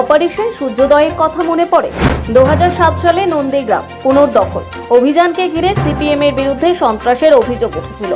Operation সূর্যোদয়ের কথা মনে পড়ে। দুহাজার সাত সালে নন্দীগ্রাম পুনর্দখল। অভিযানকে ঘিরে সিপিএম এর বিরুদ্ধে সন্ত্রাসের অভিযোগ উঠেছিল।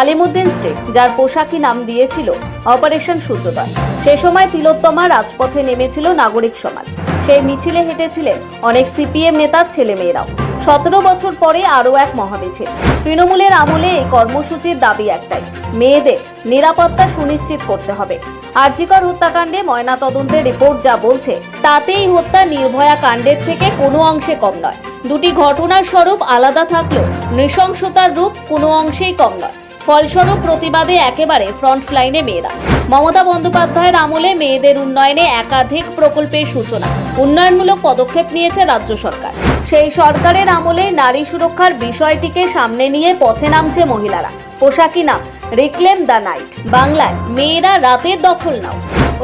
আলিমুদ্দিন স্টেট, যার পোশাকি নাম দিয়েছিল অপারেশন সূর্যোদয়। সে সময় তিলোত্তমা রাজপথে নেমেছিল নাগরিক সমাজ। সেই মিছিলে হেঁটেছিলেন অনেক সিপিএম নেতার ছেলেমেয়েরাও। সতেরো বছর পরে আরও এক মহামিছিল। তৃণমূলের আমলে এই কর্মসূচির দাবি একটাই, মেয়েদের নিরাপত্তা সুনিশ্চিত করতে হবে। আরজিকর হত্যাকাণ্ডে ময়না তদন্তের রিপোর্ট যা বলছে, তাতেই হত্যা নির্ভয়া কাণ্ডের থেকে কোনো অংশে কম নয়। দুটি ঘটনার স্বরূপ আলাদা থাকলেও নৃশংসতার রূপ কোনো অংশেই কম নয়। ফলস্বরূপ প্রতিবাদে একেবারে ফ্রন্ট লাইনে মেয়েরা। মমতা বন্দ্যোপাধ্যায়ের আমলে মেয়েদের উন্নয়নে একাধিক প্রকল্পের সূচনা, উন্নয়নমূলক পদক্ষেপ নিয়েছে রাজ্য সরকার। সেই সরকারের আমলে নারী সুরক্ষার বিষয়টিকে সামনে নিয়ে পথে নামছে মহিলারা। পোশাকি নাম রিক্লেম দ্য নাইট বাংলায় মেয়েরা রাতের দখল নাও।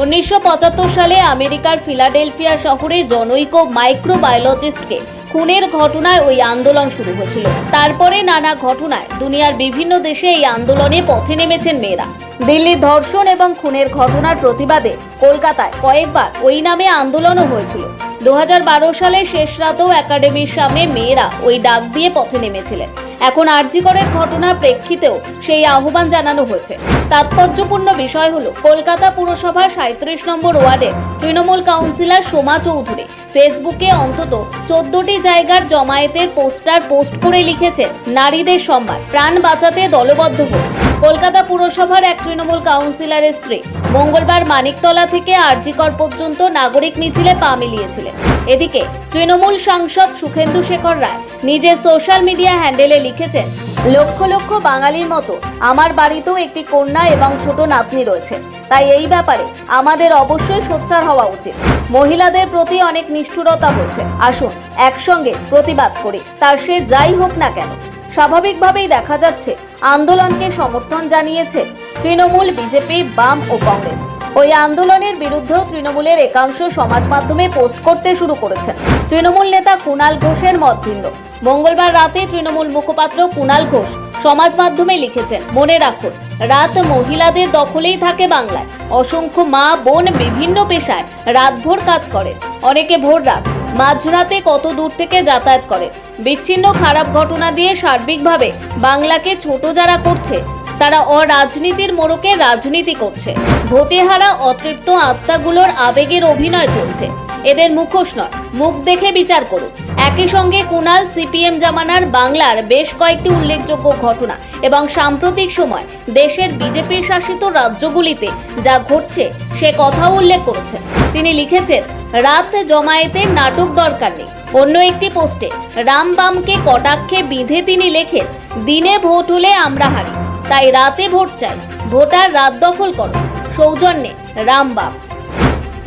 উনিশশো পঁচাত্তর সালে আমেরিকার ফিলাডেলফিয়া শহরে জনৈক মাইক্রোবায়োলজিস্টকে খুনের ঘটনায় ওই আন্দোলন শুরু হয়েছিল। তারপরে নানা ঘটনায় দুনিয়ার বিভিন্ন দেশে এই আন্দোলনে পথে নেমেছেন মেয়েরা। দিল্লির ধর্ষণ এবং খুনের ঘটনার প্রতিবাদে কলকাতায় কয়েকবার ওই নামে আন্দোলনও হয়েছিল। দু হাজার বারো সালে শেষ রাতেও একাডেমির সামনে মেয়েরা ওই ডাক দিয়ে পথে নেমেছিলেন। এখন আরজিকরের ঘটনার প্রেক্ষিতেও সেই আহ্বান জানানো হয়েছে। তাৎপর্যপূর্ণ বিষয় হলো, কলকাতা পুরসভার সাঁত্রিশ নম্বর ওয়ার্ডের তৃণমূল কাউন্সিলর সোমা চৌধুরী ফেসবুকে অন্তত চোদ্দটি জায়গার জমায়েতের পোস্টার পোস্ট করে লিখেছেন, নারীদের সম্মান, প্রাণ বাঁচাতে দলবদ্ধ হোক কলকাতা পুরসভার এক তৃণমূল কাউন্সিলরের স্ত্রী মঙ্গলবার মানিকতলা থেকে আরজিকর পর্যন্ত নাগরিক মিছিলে পা মিলিয়েছিলেন। এদিকে তৃণমূল সাংসদ সুখেন্দু শেখর রায় নিজের সোশ্যাল মিডিয়া হ্যান্ডেলে লিখেছেন, লক্ষ লক্ষ বাঙালির মতো আমার বাড়িতেও একটি কন্যা এবং ছোট নাতনি রয়েছে। তাই এই ব্যাপারে আমাদের অবশ্যই সোচ্চার হওয়া উচিত। মহিলাদের প্রতি অনেক নিষ্ঠুরতা হচ্ছে। আসুন, একসঙ্গে প্রতিবাদ করি। তার সে যাই হোক না কেন। স্বাভাবিকভাবেই দেখা যাচ্ছে, আন্দোলনকে সমর্থন জানিয়েছে তৃণমূল, বিজেপি, বাম ও কংগ্রেস। ওই আন্দোলনের বিরুদ্ধেও তৃণমূলের একাংশ সমাজ মাধ্যমে পোস্ট করতে শুরু করেছেন তৃণমূল নেতা কুণাল ঘোষের মত ভিন্ন। মঙ্গলবার রাতে তৃণমূল মুখপাত্র কুণাল ঘোষ সমাজ মাধ্যমে লিখেছেন, মনে রাখুন, রাত মহিলাদের দখলেই থাকে বাংলায়। অসংখ্য মা, বোন বিভিন্ন পেশায় রাতভর কাজ করেন। অনেকে ভোর রাত মাঝরাতে কত দূর থেকে যাতায়াত করে বিচ্ছিন্ন খারাপ ঘটনা দিয়ে সার্বিকভাবে বাংলাকে ছোট যারা করছে তারা অরাজনীতির মোড়কে রাজনীতি করছে। ভোটে হারা অতৃপ্ত আত্মাগুলোর আবেগের অভিনয় চলছে। এদের মুখোশ নয়, মুখ দেখে বিচার করুন। একই সঙ্গে কুনাল, সিপিএম জামানার বাংলার বেশ কয়েকটি উল্লেখযোগ্য ঘটনা এবং সাম্প্রতিক সময় দেশের বিজেপির শাসিত রাজ্যগুলিতে যা ঘটছে, সে কথাও উল্লেখ করেছেন। তিনি লিখেছেন, রাত জমায়েতে নাটক দরকার নেই। অন্য একটি পোস্টে, রামবামকে কটাক্ষে বিঁধে তিনি লেখেন, দিনে ভোট হলে আমরা হারি তাই রাতে ভোট চাই। ভোটার রাত দখল করো। সৌজন্যে রামবাম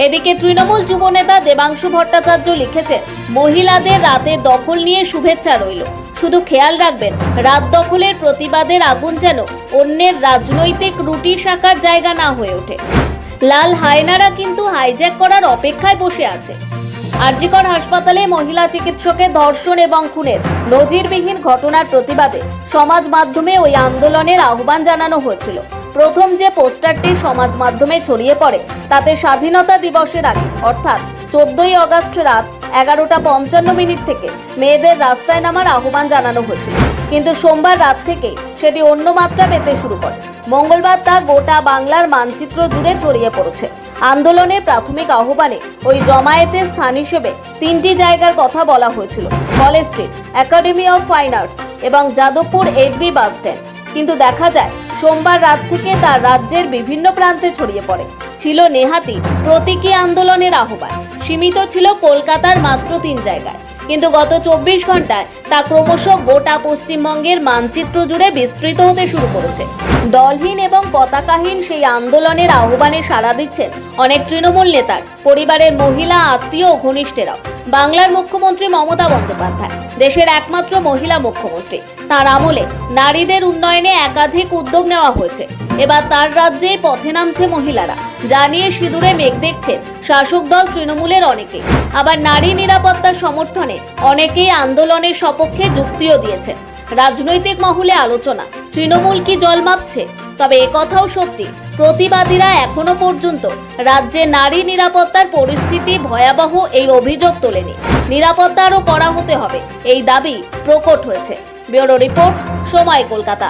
এদিকে তৃণমূল যুবনেতা দেবাংশু ভট্টাচার্য লিখেছেন, মহিলাদের রাতে দখল নিয়ে শুভেচ্ছা রইল। শুধু খেয়াল রাখবেন, রাত দখলের প্রতিবাদের আগুন যেন অন্যের রাজনৈতিক রুটি শাখার জায়গা না হয়ে ওঠে। লাল হায়নারা কিন্তু হাইজ্যাক করার অপেক্ষায় বসে আছে। আরজিকর হাসপাতালে মহিলা চিকিৎসকের ধর্ষণ এবং খুনের নজিরবিহীন ঘটনার প্রতিবাদে সমাজ মাধ্যমে ওই আন্দোলনের আহ্বান জানানো হয়েছিল। প্রথম যে পোস্টারটি সমাজ মাধ্যমে ছড়িয়ে পড়ে, তাতে স্বাধীনতা দিবসের আগে, অর্থাৎ চোদ্দই আগস্ট রাত এগারোটা পঞ্চান্ন মিনিট থেকে মেয়েদের রাস্তায় নামার আহ্বান জানানো হয়েছিল। কিন্তু সোমবার রাত থেকেই সেটি অন্য মাত্রা পেতে শুরু করে। মঙ্গলবার তা গোটা বাংলার মানচিত্র জুড়ে ছড়িয়ে পড়েছে। আন্দোলনের প্রাথমিক আহ্বানে ওই জমায়েতের স্থান হিসেবে তিনটি জায়গার কথা বলা হয়েছিল। College Street, Academy of Fine Arts এবং যাদবপুর এডবি বাস স্ট্যান্ড। কিন্তু দেখা যায়, সোমবার রাত থেকে তার রাজ্যের বিভিন্ন প্রান্তে ছড়িয়ে পড়ে। ছিল নেহাতি প্রতীকী আন্দোলনের আহ্বান। সীমিত ছিল কলকাতার মাত্র তিন জায়গায়। কিন্তু গত চব্বিশ ঘন্টায় তা ক্রমশ গোটা পশ্চিমবঙ্গের মানচিত্র জুড়ে বিস্তৃত হতে শুরু করেছে। দলহীন এবং পতাকাহীন সেই আন্দোলনের আহ্বানে সাড়া দিচ্ছেন অনেক তৃণমূল নেতার, পরিবারের মহিলা, আত্মীয় ও ঘনিষ্ঠেরাও। বাংলার মুখ্যমন্ত্রী মমতা বন্দ্যোপাধ্যায়, দেশের একমাত্র মহিলা মুখ্যমন্ত্রী। তার আমলে নারীদের উন্নয়নে একাধিক উদ্যোগ নেওয়া হয়েছে। এবার তার রাজ্যে পথে নামছে মহিলারা। যা নিয়ে সিঁদুরে মেঘ দেখছেন শাসক দল তৃণমূলের অনেকে। আবার নারী নিরাপত্তার সমর্থনে অনেকেই আন্দোলনের সপক্ষে যুক্তিও দিয়েছেন। রাজনৈতিক মহলে আলোচনা তৃণমূল কি জল মাপছে? তবে একথাও সত্যি, প্রতিবাদীরা এখনও পর্যন্ত রাজ্যে নারী নিরাপত্তার পরিস্থিতি ভয়াবহ এই অভিযোগ তোলেনি। নিরাপত্তারও করা হতে হবে, এই দাবি প্রকট হয়েছে। ব্যুরো রিপোর্ট, সময় কলকাতা।